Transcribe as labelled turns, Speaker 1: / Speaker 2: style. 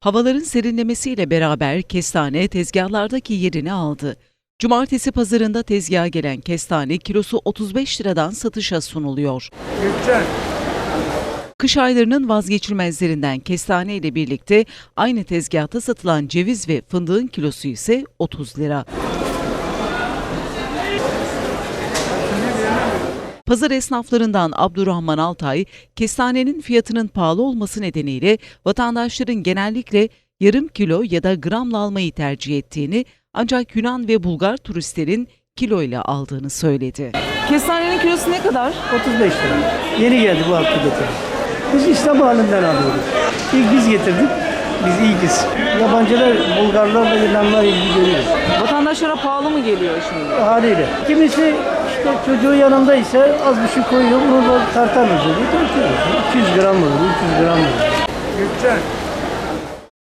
Speaker 1: Havaların serinlemesiyle beraber kestane tezgahlardaki yerini aldı. Cumartesi pazarında tezgaha gelen kestane kilosu 35 liradan satışa sunuluyor.
Speaker 2: Gökçen.
Speaker 1: Kış aylarının vazgeçilmezlerinden kestane ile birlikte aynı tezgahta satılan ceviz ve fındığın kilosu ise 30 lira. Pazar esnaflarından Abdurrahman Altay, kestanenin fiyatının pahalı olması nedeniyle vatandaşların genellikle yarım kilo ya da gramla almayı tercih ettiğini ancak Yunan ve Bulgar turistlerin kilo ile aldığını söyledi.
Speaker 3: Kestanenin kilosu ne kadar?
Speaker 2: 35 lira. Yeni geldi bu hafta getirdik. Biz İslam halinden alıyoruz. İlk biz getirdik. Biz ilkiz. Yabancılar, Bulgarlar ve Yunanlar ilgi görüyor.
Speaker 3: Vatandaşlara pahalı mı geliyor şimdi?
Speaker 2: Haliyle. Kimisi işte çocuğu yanındaysa az bir şey koyuyor. Bunu da tartar mı dedi. Tartıyoruz. 200 gram mı olur, 300 gram mı? Gökçen.